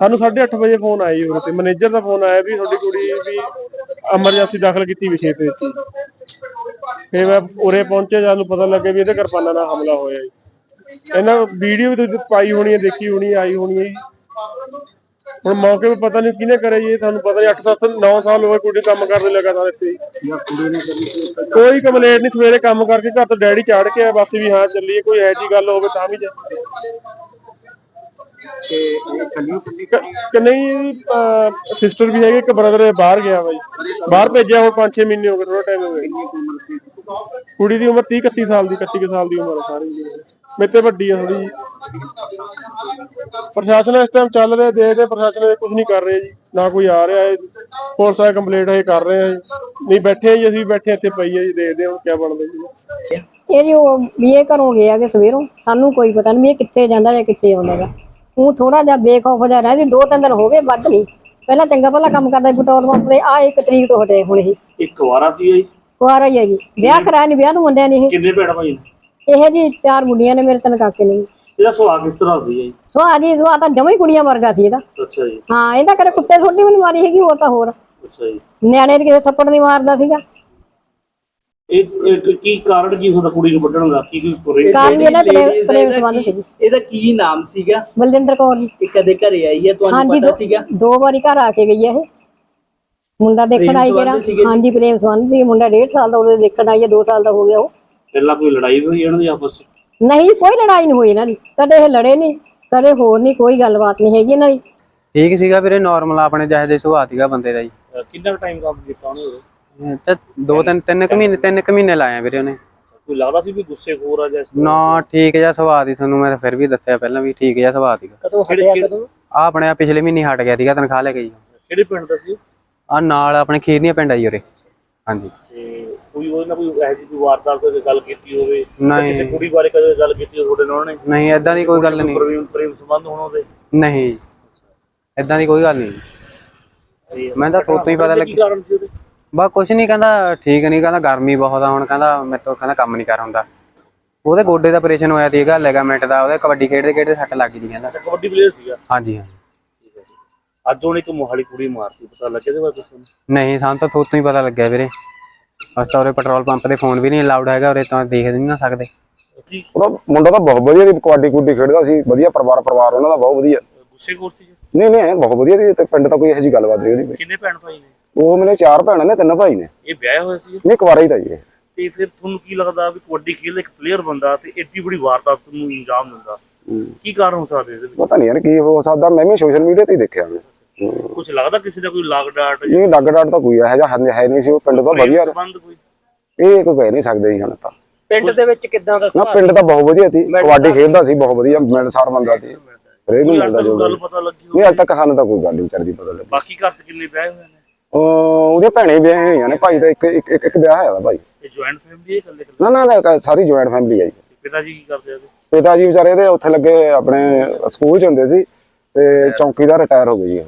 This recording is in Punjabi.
ਸਾਨੂੰ 8:30 ਵਜੇ ਫੋਨ ਆਇਆ ਜੀ ਉਰੇ ਤੇ। ਮੈਨੇਜਰ ਦਾ ਫੋਨ ਆਇਆ ਵੀ ਤੁਹਾਡੀ ਕੁੜੀ ਵੀ ਐਮਰਜੈਂਸੀ ਦਾਖਲ ਕੀਤੀ ਵਿਸ਼ੇ ਤੇ। ਵਿੱਚ ਹੀ। ਮੈਂ ਉਰੇ ਪਹੁੰਚੇ ਜਦ ਨੂੰ ਪਤਾ ਲੱਗਿਆ ਵੀ ਇਹਦੇ ਕਿਰਪਾਨਾਂ ਨਾਲ ਹਮਲਾ ਹੋਇਆ ਜੀ। ਇਹਨਾਂ ਵੀਡੀਓ ਵੀ ਤੁਸੀਂ ਪਾਈ ਹੋਣੀ ਹੈ, ਦੇਖੀ ਹੋਣੀ ਆਈ ਹੋਣੀ ਹੈ ਜੀ। ਹੁਣ ਮੌਕੇ 'ਤੇ ਪਤਾ ਨਹੀਂ ਕਿਹਨੇ ਕਰਿਆ ਜੀ ਤੁਹਾਨੂੰ ਪਤਾ ਨਹੀਂ 8 7 9 ਸਾਲ ਹੋਏ ਕੁੜੀ ਕੰਮ ਕਰਦੇ ਲਗਾਤਾਰ ਇੱਥੇ। ਕੋਈ ਕੰਪਲੇਂਟ ਨਹੀਂ, ਸਵੇਰੇ ਕੰਮ ਕਰਕੇ ਘਰ ਤੋਂ ਡੈਡੀ ਚਾੜ ਕੇ ਆਇਆ, ਬਸ ਵੀ ਹਾਂ ਚੱਲੀਏ, ਕੋਈ ਐ ਜੀ ਗੱਲ ਹੋਵੇ ਤਾਂ ਵੀ ਜਾ ਤੇ ਇਹ ਕੱਲੀ ਕੱਲੀ ਕਿ ਨਹੀਂ ਸਿਸਟਰ ਵੀ ਹੈਗੇ ਇੱਕ ਬ੍ਰਦਰ ਬਾਹਰ ਗਿਆ ਜੀ ਬਾਹਰ ਭੇਜਿਆ ਹੁਣ 5-6 ਮਹੀਨੇ ਹੋ ਗਏ ਥੋੜਾ ਟਾਈਮ ਹੋ ਗਿਆ। ਕੁੜੀ ਦੀ ਉਮਰ 30 31 ਸਾਲ ਦੀ 31 ਕੁ ਸਾਲ ਦੀ ਉਮਰ ਹੈ ਸਾਰੀ। ਦੀ ਮੇਰੇ ਤੇ ਵੱਡੀ ਆ ਥੋੜੀ ਪ੍ਰਸ਼ਾਸਨ ਇਸ ਟਾਈਮ ਚੱਲ ਰਿਹਾ ਦੇਖਦੇ ਪ੍ਰਸ਼ਾਸਨ ਕੁਝ ਨਹੀਂ ਕਰ ਰਿਹਾ ਜੀ ਨਾ ਕੋਈ ਆ ਰਿਹਾ ਹੈ ਪੁਲਿਸ ਆ ਕੰਪਲੀਟ ਹੈ ਕਰ ਰਹੇ ਆ ਜੀ। ਨਹੀਂ ਬੈਠੇ ਆ ਜੀ ਅਸੀਂ ਬੈਠੇ ਇੱਥੇ ਪਈ ਆ ਜੀ ਦੇਖਦੇ ਹਾਂ ਹੁਣ ਕੀ ਬਣਦਾ ਜੀ। ਇਹ ਜੀ ਵੀ ਇਹ ਘਰੋਂ ਗਿਆ ਕਿ ਸਵੇਰੋਂ? ਸਾਨੂੰ ਕੋਈ ਪਤਾ ਨਹੀਂ ਵੀ ਇਹ ਕਿੱਥੇ ਜਾਂਦਾ ਜਾਂ ਕਿੱਥੇ ਆਉਂਦਾਗਾ ਉਹ ਥੋੜਾ ਜਿਹਾ ਬੇਖੌਫ ਜਿਹਾ ਰਹਿ ਵੀ ਦੋ ਤਿੰਨ ਦਿਨ ਹੋ ਗਏ ਵੱਧ ਨਹੀਂ। ਪਹਿਲਾਂ ਚੰਗਾ ਭਲਾ ਕੰਮ ਕਰਦਾ ਸੀ ਪੈਟਰੋਲ ਪੰਪ ਤੇ ਆ ਇੱਕ ਤਰੀਕ ਤੋਂ ਹਟੇ ਹੁਣ ਇਹ। ਇੱਕ ਵਾਰਾ ਸੀ ਜੀ। ਕੁਆਰਾ ਹੀ ਹੈ ਜੀ। ਵਿਆਹ ਕਰਾਇਆ ਨਹੀਂ ਵਿਆਹ ਨੂੰ ਮੁੰਡਿਆਂ ਨੇ ਕਿੰਨੇ ਭੈਣ ਭਾਈ ਨੇ? ਇਹ ਇਹ ਜੀ ਚਾਰ ਮੁੰਡੀਆਂ ਨੇ ਮੇਰੇ ਤਿੰਨ ਕਾਕੇ ਨੇ ਜੀ। ਇਹਦਾ ਸੁਭਾਅ ਕਿਸ ਤਰ੍ਹਾਂ ਸੀ ਜੀ ਸੋ ਆ ਜੀ ਸੋ ਆ ਤਾਂ ਜਮਾਂ ਹੀ ਕੁੜੀਆਂ ਵਰਗਾ ਸੀ ਇਹਦਾ। ਅੱਛਾ ਜੀ। ਹਾਂ ਇਹਦਾ ਕਰੇ ਕੁੱਤੇ ਛੋਟੀ ਵੀ ਨਹੀਂ ਮਾਰੀ ਹੈਗੀ ਹੋਰ ਤਾਂ ਹੋਰ। ਅੱਛਾ ਜੀ। ਨਿਆਣੇ ਦੇ ਕਿਸੇ ਥੱਪੜ ਨਹੀਂ ਮਾਰਦਾ ਸੀਗਾ। ਇਹ ਇਹ ਕੀ ਕਾਰਨ ਕੀ ਹੁੰਦਾ ਕੁੜੀ ਨੂੰ ਵੱਢਣ ਦਾ? ਕੀ ਕੋਈ ਪੁਰੇ ਕਾਰਨ ਇਹਦਾ ਪ੍ਰੇਮ ladies ਪ੍ਰੇਮ ਇਹਦਾ ਸੰਬੰਧ ਕੀ- ਸੀ ਇਹਦਾ ਕੀ ਨਾਮ ਸੀਗਾ? ਬਲਜਿੰਦਰ ਕੌਰ ਜੀ। ਇਹ ਕਦੇ ਘਰੇ ਆਈ ਹੈ? ਤੁਹਾਨੂੰ ਹਾਂਜੀ ਪਤਾ ਦੋ- ਸੀਗਾ? ਦੋ ਵਾਰੀ ਘਰ ਆ ਕੇ ਗਈ ਹੈ ਇਹ। ਮੁੰਡਾ ਦੇਖਣ ਪ੍ਰੇਮ ਆਈ ਸੰਬੰਧ ਜਿਹੜਾ ਸੀਗੇ ਜੀ? ਹਾਂਜੀ ਪ੍ਰੇਮ ਸੰਬੰਧ ਸੀ। ਮੁੰਡਾ 1.5 ਸਾਲ ਦਾ ਉਹਦੇ ਦੇਖਣ ਆਈ ਹੈ 2 ਸਾਲ ਦਾ ਹੋ ਗਿਆ ਉਹ। ਪਹਿਲਾਂ ਕੋਈ ਲੜਾਈ ਹੋਈ ਇਹਨਾਂ ਦੀ ਆਪਸ ਵਿੱਚ? ਨਹੀਂ ਕੋਈ ਲੜਾਈ ਨਹੀਂ ਹੋਈ ਇਹਨਾਂ ਦੀ। ਕਦੇ ਇਹ ਲੜੇ ਨਹੀਂ ਕਦੇ ਹੋਰ ਨਹੀਂ ਕੋਈ ਗੱਲਬਾਤ ਨਹੀਂ ਹੈਗੀ ਇਹਨਾਂ ਦੀ। ਠੀਕ ਸੀਗਾ ਵੀਰੇ ਨਾਰਮਲ ਆਪਣੇ ਜਿਹੇ ਜਿਹੇ ਸੁਭਾਅ ਸੀਗਾ ਬੰਦੇ ਦਾ ਜੀ। ਅਹ ਕਿੰਨਾ ਟਾਈਮ ਕੰਮ ਕੀਤਾ ਉਹਨੇ ਉਰੇ? ਤੇ ਦੋ ਤਿੰਨ ਤਿੰਨ ਕੁ ਮਹੀਨੇ ਤਿੰਨ ਕੁ ਮਹੀਨੇ ਲਾਏ ਆ ਵੀਰੇ ਉਹਨੇ। ਕੋਈ ਲੱਗਦਾ ਸੀ ਵੀ ਗੁੱਸੇ ਖੋਰ ਆ ਜਾਂ ਇਸ ਤਰ੍ਹਾਂ? ਨਾ ਠੀਕ ਜਿਹਾ ਸੁਭਾਅ ਦੀ ਤੁਹਾਨੂੰ ਮੈਂ ਫਿਰ ਵੀ ਦੱਸਿਆ ਪਹਿਲਾਂ ਵੀ ਠੀਕ ਜਿਹਾ ਸੁਭਾਅ ਸੀਗਾ। ਕਦੋਂ ਹਟਿਆ ਕਦੋਂ? ਆ ਆਪਣੇ ਆ ਪਿਛਲੇ ਮਹੀਨੇ ਹਟ ਗਿਆ ਸੀਗਾ ਤਨਖਾਹ ਲੈ ਕੇ ਜੀ। ਕਿਹੜੇ ਪਿੰਡ ਦਾ ਸੀ? ਉਹ? ਆ ਨਾਲ ਆਪਣੇ ਖੀਰਨੀਆਂ ਪਿੰਡ ਆ ਜੀ ਉਰੇ। ਹਾਂਜੀ। ਤੇ ਕੋਈ ਉਹਦੇ ਨਾਲ ਕੋਈ ਇਹੋ ਜਿਹੀ ਕੋਈ ਵਾਰਦਾਤ ਕੋਈ ਗੱਲ ਕੀਤੀ ਹੋਵੇ? ਜਾਂ ਨਹੀਂ। ਕਿਸੇ ਕੁੜੀ ਬਾਰੇ ਕਦੇ ਗੱਲ ਕੀਤੀ ਹੋਵੇ ਤੁਹਾਡੇ ਨਾਲ ਉਹਨੇ? ਨਹੀਂ ਐਦਾਂ ਦੀ ਕੋਈ ਗੱਲ ਨਹੀਂ। ਪ੍ਰੇਮ ਪ੍ਰੇਮ ਸੰਬੰਧ ਹੋਣ ਉਹਦੇ? ਨਹੀਂ। ਐਦਾਂ ਦੀ ਕੋਈ ਗੱਲ ਨਹੀਂ। ਤੇ ਮੈਂ ਤਾਂ ਥੋਤੋਂ ਹੀ ਪਤਾ ਕੀ ਲੱਗੀ। ਕਾਰਨ ਸੀ ਉਹਦੇ? ਬਸ ਕੁਛ ਨਹੀਂ ਕਹਿੰਦਾ ਠੀਕ ਨਹੀਂ ਕਹਿੰਦਾ ਗਰਮੀ ਬਹੁਤ ਆ ਹੁਣ ਕਹਿੰਦਾ ਮੇਰੇ ਤੋਂ ਕਹਿੰਦਾ ਕੰਮ ਨਹੀਂ ਕਰ ਹੁੰਦਾ। ਉਹਦੇ ਗੋਡੇ ਦਾ ਆਪਰੇਸ਼ਨ ਹੋਇਆ ਸੀਗਾ ਲੈਗਾਮੈਂਟ ਦਾ ਉਹਦੇ ਕਬੱਡੀ ਖੇਡਦੇ ਖੇਡਦੇ ਸੱਟ ਲੱਗ ਗਈ ਸੀ ਕਹਿੰਦਾ ਕਬੱਡੀ ਪਲੇਅਰ ਸੀਗਾ? ਹਾਂਜੀ ਹਾਂ ਠੀਕ ਹੈ ਜੀ। ਅੱਜ ਉਹਨੇ ਇੱਕ ਮੋਹਾਲੀ ਕੁੜੀ ਮਾਰਤੀ ਪਤਾ ਲੱਗਿਆ ਇਹਦੇ ਬਾਰੇ ਤੁਹਾਨੂੰ? ਨਹੀਂ ਸਾਨੂੰ ਤਾਂ ਥੋਤੋਂ ਹੀ ਪਤਾ ਲੱਗਿਆ ਵੀਰੇ। ਅਸੀਂ ਤਾਂ ਉਰੇ ਪੈਟਰੋਲ ਪੰਪ ਤੇ ਫੋਨ ਵੀ ਨਹੀਂ ਅਲਾਉਡ ਹੈਗਾ ਉਰੇ ਤਾਂ ਦੇਖ ਨਹੀਂ ਨਾ ਸਕਦੇ। ਜੀ। ਉਹਦਾ ਮੁੰਡਾ ਤਾਂ ਬਹੁਤ ਵਧੀਆ ਦੀ ਕਬੱਡੀ ਕੁੱਡੀ ਖੇਡਦਾ ਸੀ ਵਧੀਆ ਪਰਿਵਾਰ ਪਰਿਵਾਰ ਉਹਨਾਂ ਦਾ ਬਹੁਤ ਵਧੀਆ। ਗੁੱਸੇ ਖੋਰ ਸੀ ਜੀ? ਨਹੀਂ ਨਹੀਂ ਬਹੁਤ ਵਧੀਆ ਦੀ ਤੇ ਪਿੰਡ ਤਾਂ ਕੋਈ ਇਹੋ ਜਿਹੀ ਗੱਲਬਾਤ ਨਹੀਂ ਉਹਦੀ। ਕਿੰਨੇ ਭੈਣ ਭਾਈ ਨੇ? ਉਹ ਮੇਰੇ ਚਾਰ ਭੈਣਾਂ ਨੇ ਤਿੰਨ ਭਾਈ ਨੇ। ਇਹ ਵਿਆਹਿਆ ਹੋਇਆ ਸੀ? ਨਹੀਂ ਕੁਵਾਰਾ ਹੀ ਤਾਂ ਜੀ ਇਹ। ਤੇ ਫਿਰ ਤੁਹਾਨੂੰ ਕੀ ਲੱਗਦਾ ਵੀ ਕਬੱਡੀ ਖੇਡ ਇੱਕ ਪਲੇਅਰ ਬੰਦਾ ਤੇ ਏਡੀ ਬੜੀ ਵਾਰਦਾਤ ਨੂੰ ਇੰਜਾਮ ਦਿੰਦਾ? ਕੀ ਕਾਰਨ ਹੋ ਸਕਦਾ ਇਹਦੇ ਵਿੱਚ? ਪਤਾ ਨਹੀਂ ਯਾਰ ਕੀ ਹੋ ਸਕਦਾ ਮੈਂ ਵੀ ਸੋਸ਼ਲ ਮੀਡੀਆ ਤੇ ਹੀ ਦੇਖਿਆ ਮੈਂ ਹੂੰ। ਕੁਝ ਲੱਗਦਾ ਕਿਸੇ ਦਾ ਕੋਈ ਲਾਗ ਡਾਟ? ਨਹੀਂ ਲੱਗ ਡਾਟ ਤਾਂ ਕੋਈ ਇਹੋ ਜਿਹਾ ਹੈ- ਹੈ ਨਹੀਂ ਸੀ ਉਹ ਪਿੰਡ ਤਾਂ ਵਧੀਆ। ਸੰਬੰਧ ਕੋਈ? ਇਹ ਕੋਈ ਕਹਿ ਨਹੀਂ ਸਕਦੇ ਜੀ ਹੁਣ ਤਾਂ। ਪਿੰਡ ਦੇ ਵਿੱਚ ਕਿੱਦਾਂ ਦਾ ਨਾ ਪਿੰਡ ਤਾਂ ਬਹੁਤ ਵਧੀਆ ਸੀ ਕਬੱਡੀ ਖੇਡਦਾ ਸੀ ਬਹੁਤ ਵਧੀਆ ਮਿਲਸਾਰ ਬੰਦਾ ਸੀ। ਹਰੇਕ ਨੂੰ ਕੋਈ ਮਿਲਦਾ ਅੱਜ ਜੋ ਗੱਲ ਪਤਾ ਲੱਗੀ ਹੋਵੇ ਨਹੀਂ ਅੱਜ ਤੱਕ ਸਾਨੂੰ ਤਾਂ ਕੋਈ ਗੱਲ ਨਹੀਂ ਵਿਚਾਰਦੀ ਪਤਾ ਲੱਗੀ। ਬਾਕੀ ਘਰ ਚ ਕਿੰਨੇ ਵਿਆਹ ਹੋਏ ਨੇ? ਉਹਦੇ ਭੈਣੇ ਵਿਆਹੇ ਹੋਈਆਂ ਨੇ ਭਾਈ ਦਾ ਇੱਕ ਇੱਕ ਇੱਕ- ਵਿਆਹ ਹੋਇਆ ਦਾ ਭਾਈ। ਇਹ ਜੁਆਇੰਟ ਫੈਮਿਲੀ ਹੈ ਇਕੱਲੇ ਇਕੱਲੇ? ਨਾ ਨਾ ਨਾ ਸਾਰੀ ਜੁਆਇੰਟ ਫੈਮਿਲੀ ਹੈ ਜੀ। ਪਿਤਾ ਜੀ ਕੀ ਕਰਦੇ ਆ? ਪਿਤਾ ਜੀ ਵਿਚਾਰੇ ਦੇ ਉੱਥੇ ਲੱਗੇ ਆਪਣੇ ਸਕੂਲ ਚ ਹੁੰਦੇ ਸੀ ਤੇ ਚੌਂਕੀਦਾਰ ਰਿਟਾਇਰ ਹੋ ਗਏ ਜੀ ਉਹ।